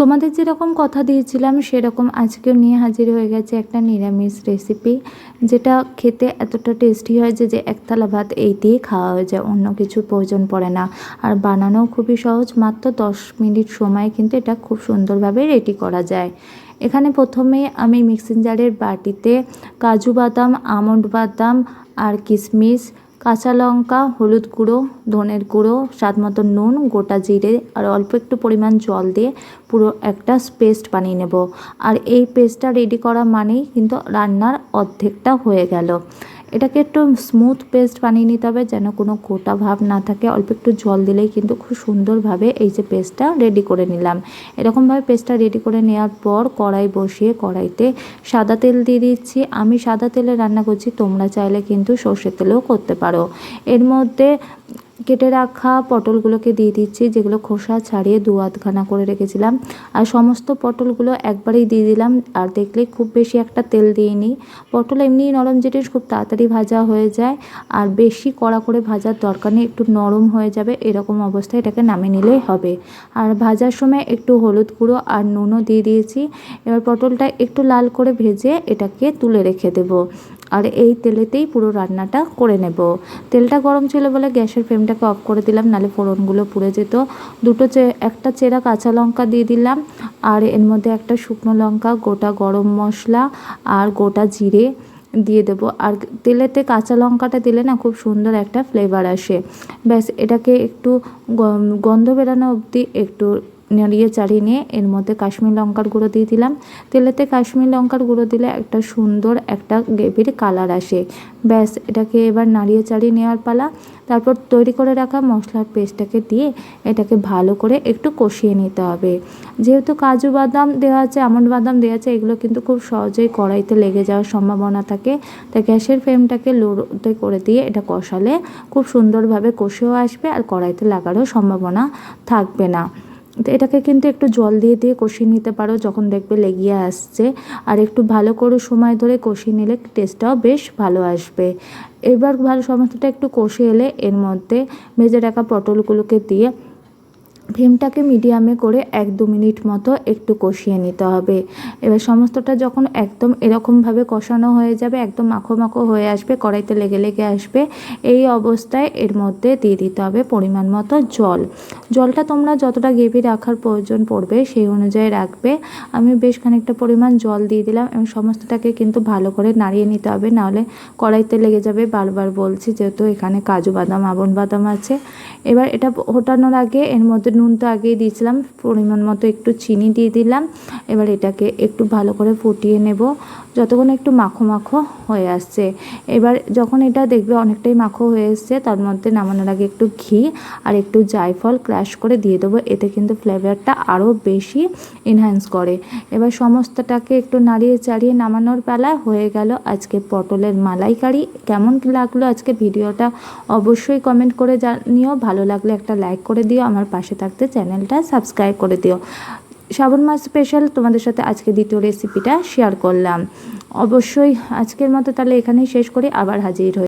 তোমাদের যেরকম কথা দিয়েছিলাম, সেরকম আজকেও নিয়ে হাজির হয়ে গেছে একটা নিরামিষ রেসিপি যেটা খেতে এতটা টেস্টি হয় যে যে এক ভাত এই দিয়ে খাওয়া হয়ে যায়, অন্য কিছু প্রয়োজন পড়ে না। আর বানানোও খুবই সহজ, মাত্র দশ মিনিট সময় কিন্তু এটা খুব সুন্দরভাবে রেডি করা যায়। এখানে প্রথমে আমি মিক্সিং জারের বাটিতে কাজু বাদাম, আমন্ড বাদাম আর কিশমিশ কাঁচা লঙ্কা, হলুদ গুঁড়ো, ধনের গুঁড়ো, স্বাদ মতো নুন, গোটা জিরে আর অল্প একটু পরিমাণ জল দিয়ে পুরো একটা পেস্ট বানিয়ে নেব। আর এই পেস্টটা রেডি করা মানেই কিন্তু রান্নার অর্ধেকটা হয়ে গেল। এটাকে একটু স্মুথ পেস্ট বানিয়ে নিতে হবে, যেন কোনো গোটা ভাব না থাকে। অল্প একটু জল দিলেই কিন্তু খুব সুন্দরভাবে এই যে পেস্টটা রেডি করে নিলাম। এরকমভাবে পেস্টটা রেডি করে নেওয়ার পর কড়াই বসিয়ে কড়াইতে সাদা তেল দিয়ে দিচ্ছি। আমি সাদা তেলে রান্না করছি, তোমরা চাইলে কিন্তু সর্ষের তেলেও করতে পারো। এর মধ্যে কেটে রাখা পটলগুলোকে দিয়ে দিচ্ছি, যেগুলো খোসা ছাড়িয়ে দু আধখানা করে রেখেছিলাম। আর সমস্ত পটলগুলো একবারেই দিয়ে দিলাম, আর দেখলে খুব বেশি একটা তেল দিইনি। পটল এমনি নরম জিনিস খুব তাড়াতাড়ি ভাজা হয়ে যায়, আর বেশি কড়া করে ভাজার দরকার নেই, একটু নরম হয়ে যাবে, এরকম অবস্থায় এটাকে নামিয়ে নিলেই হবে। আর ভাজার সময় একটু হলুদ গুঁড়ো আর নুনও দিয়ে দিয়েছি। এবার পটলটা একটু লাল করে ভেজে এটাকে তুলে রেখে দেবো। আর এই তেলেতেই পুরো রান্নাটা করে নেব। তেলটা গরম ছিল বলে গ্যাসের ফ্লেমটাকে অফ করে দিলাম, নালে ফোড়নগুলো পুড়ে যেত। দুটো একটা চেরা কাঁচা লঙ্কা দিয়ে দিলাম, আর এর মধ্যে একটা শুকনো লঙ্কা, গোটা গরম মশলা আর গোটা জিরে দিয়ে দেবো। আর তেলেতে কাঁচা লঙ্কাটা দিলে না খুব সুন্দর একটা ফ্লেভার আসে। ব্যাস, এটাকে একটু গন্ধ বেরানো অবধি একটু নাড়িয়ে চাড়িয়ে নিয়ে এর মধ্যে কাশ্মীর লঙ্কার গুঁড়ো দিয়ে দিলাম। তেলেতে কাশ্মীর লঙ্কার গুঁড়ো দিলে একটা সুন্দর একটা গ্রেভির কালার আসে। ব্যাস, এটাকে এবার নাড়িয়ে চাড়িয়ে নেওয়ার পালা। তারপর তৈরি করে রাখা মশলার পেস্টটাকে দিয়ে এটাকে ভালো করে একটু কষিয়ে নিতে হবে। যেহেতু কাজু বাদাম দেওয়া আছে, আমন্ড বাদাম দেওয়া আছে, এগুলো কিন্তু খুব সহজেই কড়াইতে লেগে যাওয়ার সম্ভাবনা থাকে। তাই গ্যাসের ফ্লেমটাকে লোতে করে দিয়ে এটা কষালে খুব সুন্দরভাবে কষেও আসবে আর কড়াইতে লাগারও সম্ভাবনা থাকবে না। তো এটাকে কিন্তু একটু জল দিয়ে দিয়ে কষিয়ে নিতে পারো যখন দেখবে লেগিয়ে আসছে। আর একটু ভালো করে সময় ধরে কষিয়ে নিলে টেস্টটাও বেশ ভালো আসবে। এবার ভালো সমস্তটা একটু কষে এলে এর মধ্যে ভেজে রাখা পটলগুলোকে দিয়ে ফ্লেমটাকে মিডিয়ামে করে এক দু মিনিট মতো একটু কষিয়ে নিতে হবে। এবার সমস্তটা যখন একদম এরকমভাবে কষানো হয়ে যাবে, একদম মাখো মাখো হয়ে আসবে, কড়াইতে লেগে লেগে আসবে, এই অবস্থায় এর মধ্যে দিয়ে দিতে হবে পরিমাণ মতো জল। জলটা তোমরা যতটা গ্রেভি রাখার প্রয়োজন পড়বে সেই অনুযায়ী রাখবে। আমি বেশ খানিকটা পরিমাণ জল দিয়ে দিলাম এবং সমস্তটাকে কিন্তু ভালো করে নাড়িয়ে নিতে হবে, নাহলে কড়াইতে লেগে যাবে বারবার বলছি যেহেতু এখানে কাজু বাদাম আবন বাদাম আছে। এবার এটা ফোটানোর আগে এর মধ্যে নুন তো আগেই দিয়েছিলাম, পরিমাণ মতো একটু চিনি দিয়ে দিলাম। এবার এটাকে একটু ভালো করে ফুটিয়ে নেব। যতক্ষণ একটু মাখো মাখো হয়ে আসছে। এবার যখন এটা দেখবে অনেকটাই মাখো হয়ে এসছে, তার মধ্যে নামানোর আগে একটু ঘি আর একটু জায়ফল ক্র্যাশ করে দিয়ে দেবো। এতে কিন্তু ফ্লেভারটা আরও বেশি এনহ্যান্স করে। এবার সমস্তটাকে একটু নাড়িয়ে চাড়িয়ে নামানোর বেলা হয়ে গেল আজকে পটলের মালাইকারি। কেমন লাগল আজকে ভিডিওটা অবশ্যই কমেন্ট করে জানিও। ভালো লাগলে একটা লাইক করে দিও। আমার পাশে থাকতে চ্যানেলটা সাবস্ক্রাইব করে দিও। শ্রাবণ মাস স্পেশাল তোমাদের সাথে আজকে দ্বিতীয় রেসিপিটা শেয়ার করলাম। অবশ্যই আজকের মতো তাহলে এখানেই শেষ করি, আবার হাজির হই।